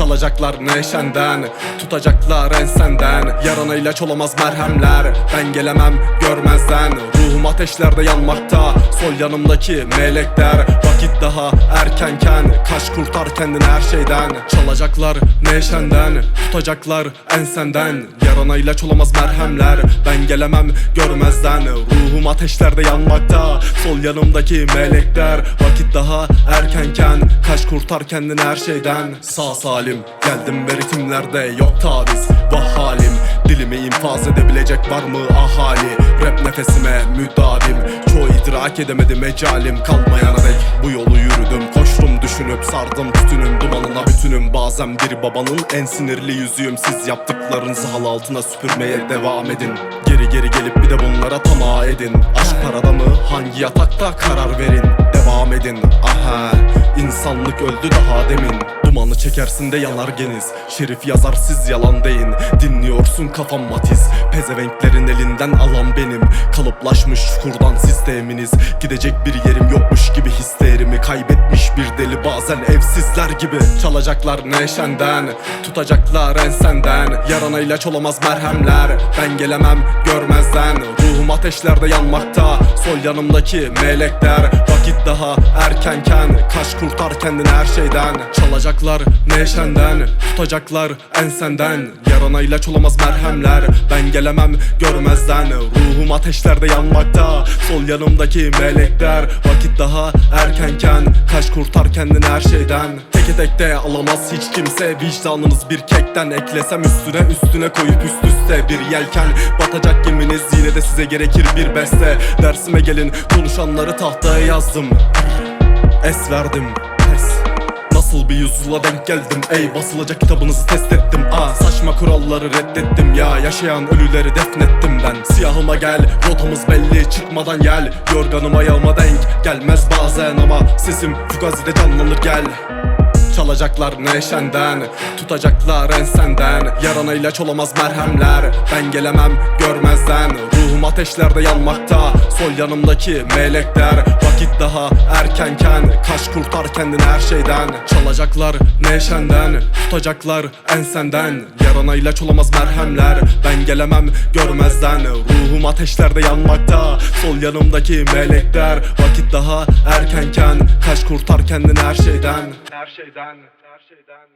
Çalacaklar neşenden Tutacaklar ensenden. Yarana ilaç olamaz merhemler Ben gelemem görmezden. Ruhum ateşlerde yanmakta Sol yanımdaki melekler. Vakit daha erkenken Kaç kurtar kendini her şeyden. Çalacaklar neşenden Tutacaklar ensenden. Yarana ilaç olamaz merhemler Ben gelemem görmezden. Ruhum ateşlerde yanmakta Sol yanımdaki melekler. Vakit daha erkenken Kaç kurtar kendini her şeyden. Sağ salim geldim ve ritimlerde yok taviz. Vah halim Dilimi infaz edebilecek var mı ahali? Rap nefesime müdavim. Çoğu idrak edemedi mecalim Kalmayana dek bu yolu yürüdüm Koştum düşünüp sardım. Tütünüm Dumanına bütünüm. Bazen bir babanın en sinirli yüzüyüm. Siz yaptıklarınızı hal altına süpürmeye devam edin. Geri geri gelip bir de bunlara tamah edin. Aşk parada mı hangi yatakta karar verin? Devam edin. Aha İnsanlık öldü daha demin Dumanı çekersin de yanar geniz. Şerif yazar siz yalan deyin. Dinliyorsun kafam matiz. Pezevenklerin elinden alan benim. Kalıplaşmış çukurdan sisteminiz Gidecek bir yerim yokmuş gibi hislerimi Kaybetmiş bir deli bazen evsizler gibi. Çalacaklar neşenden Tutacaklar ensenden Yarana ilaç olamaz merhemler. Ben gelemem görmezden. Ruhum ateşlerde yanmakta. Sol yanımdaki melekler Vakit daha erkenken Kaç kurtar kendini her şeyden. Çalacaklar neşenden Tutacaklar ensenden Yarana ilaç olamaz merhemler Ben gelemem görmezden. Ruhum ateşlerde yanmakta Sol yanımdaki melekler. Vakit daha erkenken Kaç kurtar kendini her şeyden. Teke tekte alamaz hiç kimse Vicdanınız bir kekten. Eklesem üstüne üstüne koyup üst üste Bir yelken. Batacak geminiz Yine de size gerekir bir beste. Dersime gelin konuşanları tahtaya yazdım. Es verdim pes. Nasıl bir yüzyıla denk geldim? Ey basılacak kitabınızı test ettim. Aa saçma kuralları reddettim. Ya yaşayan ölüleri defnettim ben. Siyahıma gel rotamız belli çıkmadan gel. Yorganım ayağıma denk gelmez bazen ama sesim fugazide canlanır gel Çalacaklar neşenden Tutacaklar ensenden. Yarana ilaç olamaz merhemler Ben gelemem görmezden. Ruhum ateşlerde yanmakta Sol yanımdaki melekler. Vakit daha erkenken Kaç kurtar kendini her şeyden Çalacaklar neşenden Tutacaklar ensenden Yarana ilaç olamaz merhemler Ben gelemem görmezden Ruhum ateşlerde yanmakta Sol yanımdaki melekler Vakit daha erkenken Kaç kurtar kendini her şeyden Her şeyden Her şeyden